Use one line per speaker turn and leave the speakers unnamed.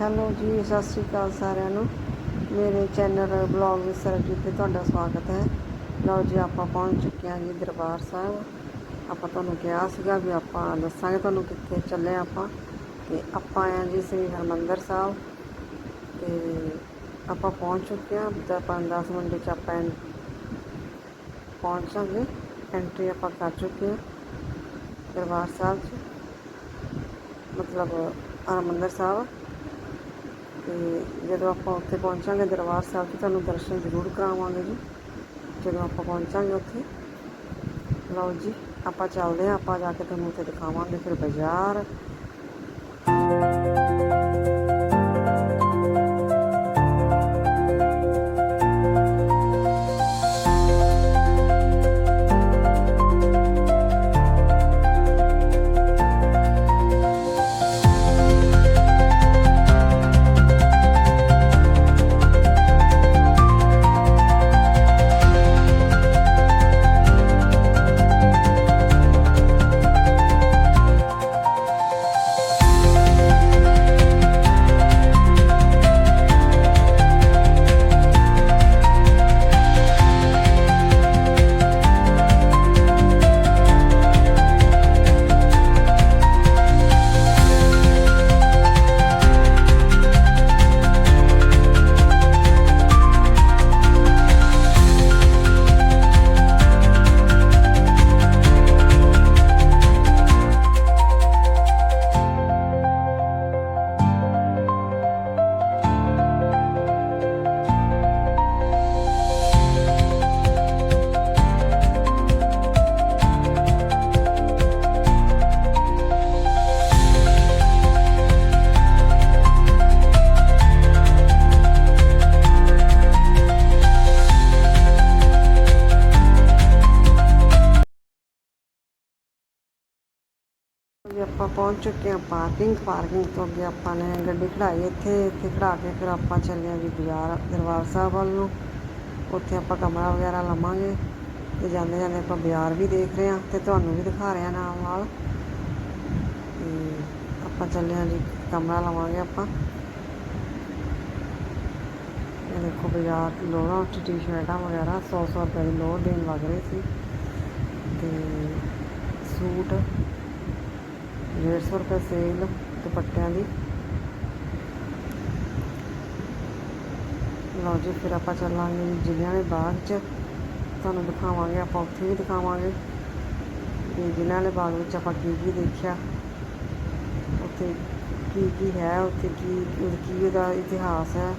Hello ਜੀ, ਸਤਿ ਸ਼੍ਰੀ ਅਕਾਲ ਸਾਰਿਆਂ ਨੂੰ। ਮੇਰੇ ਚੈਨਲ ਬਲੌਗ ਵਿੱਚ ਸਰਜੀਤ ਤੇ ਤੁਹਾਡਾ ਸਵਾਗਤ ਹੈ। ਲਓ ਜੀ, ਆਪਾਂ ਪਹੁੰਚ ਚੁੱਕੇ ਹਾਂ ਜੀ ਦਰਬਾਰ ਸਾਹਿਬ। ਆਪਾਂ ਤੁਹਾਨੂੰ ਕਿਹਾ ਸੀਗਾ ਵੀ ਆਪਾਂ ਦੱਸਾਂਗੇ ਤੁਹਾਨੂੰ ਕਿੱਥੇ ਚੱਲੇ ਹਾਂ ਆਪਾਂ। ਤੇ ਆਪਾਂ ਆਏ ਹਾਂ ਜੀ ਸ੍ਰੀ ਹਰਮੰਦਰ ਸਾਹਿਬ। ਤੇ ਆਪਾਂ ਪਹੁੰਚ ਚੁੱਕੇ ਹਾਂ, ਤਾਂ 5-10 ਮਿੰਟ 'ਚ ਆਪਾਂ ਐਂ ਪਹੁੰਚਾਂਗੇ। ਐਂਟਰੀ ਆਪਾਂ ਕਰ ਚੁੱਕੇ ਹਾਂ ਦਰਬਾਰ ਸਾਹਿਬ 'ਚ। ਮਤਲਬ ਹਰਮੰਦਰ ਸਾਹਿਬ। ਤੇ ਜਦੋਂ ਆਪਾਂ ਉੱਥੇ ਪਹੁੰਚਾਂਗੇ ਦਰਬਾਰ ਸਾਹਿਬ 'ਚ ਤੁਹਾਨੂੰ ਦਰਸ਼ਨ ਜ਼ਰੂਰ ਕਰਾਵਾਂਗੇ ਜੀ। ਜਦੋਂ ਆਪਾਂ ਪਹੁੰਚਾਂਗੇ ਉੱਥੇ, ਲਓ ਜੀ, ਆਪਾਂ ਚੱਲਦੇ ਹਾਂ, ਆਪਾਂ ਜਾ ਕੇ ਤੁਹਾਨੂੰ ਉੱਥੇ ਦਿਖਾਵਾਂਗੇ ਫਿਰ ਬਾਜ਼ਾਰ। ਜੀ ਆਪਾਂ ਪਹੁੰਚ ਚੁੱਕੇ ਹਾਂ ਪਾਰਕਿੰਗ ਪਾਰਕਿੰਗ ਤੋਂ ਅੱਗੇ ਆਪਾਂ ਨੇ ਗੱਡੀ ਖੜਾਈ ਇੱਥੇ ਇੱਥੇ ਖੜਾ ਕੇ ਫਿਰ ਆਪਾਂ ਚੱਲੇ ਹਾਂ ਜੀ ਬਾਜ਼ਾਰ, ਦਰਬਾਰ ਸਾਹਿਬ ਵੱਲ ਨੂੰ। ਉੱਥੇ ਆਪਾਂ ਕਮਰਾ ਵਗੈਰਾ ਲਵਾਂਗੇ ਤੇ ਜਾਂਦੇ ਜਾਂਦੇ ਆਪਾਂ ਬਾਜ਼ਾਰ ਵੀ ਦੇਖ ਰਹੇ ਹਾਂ ਤੇ ਤੁਹਾਨੂੰ ਵੀ ਦਿਖਾ ਰਹੇ ਹਾਂ ਨਾਲ ਨਾਲ। ਤੇ ਆਪਾਂ ਚੱਲੇ ਹਾਂ ਜੀ, ਕਮਰਾ ਲਵਾਂਗੇ ਆਪਾਂ। ਇਹ ਦੇਖੋ ਬਾਜ਼ਾਰ ਦੀ ਲੋੜਾਂ ਉੱਥੇ ਟੀ-ਸ਼ਰਟਾਂ ਵਗੈਰਾ 100 100 ਰੁਪਏ ਦੀ ਲੋੜ ਦੇਣ ਲੱਗ ਰਹੇ ਸੀ। ਤੇ ਸੂਟ 150 ਰੁਪਏ ਸੇਲ, ਦੁਪੱਟਿਆਂ ਦੀ। ਲਓ ਜੀ, ਫਿਰ ਆਪਾਂ ਚੱਲਾਂਗੇ ਜ਼ਿਲ੍ਹਿਆਂ ਦੇ ਬਾਗ 'ਚ। ਤੁਹਾਨੂੰ ਦਿਖਾਵਾਂਗੇ, ਆਪਾਂ ਉੱਥੇ ਵੀ ਦਿਖਾਵਾਂਗੇ। ਕਿ ਜ਼ਿਲ੍ਹਿਆਂ ਦੇ ਬਾਗ ਵਿੱਚ ਆਪਾਂ ਕੀ ਕੀ ਦੇਖਿਆ? ਉੱਥੇ ਕੀ ਕੀ ਹੈ? ਉੱਥੇ ਕੀ ਕੀ ਉਹਦਾ ਇਤਿਹਾਸ ਹੈ?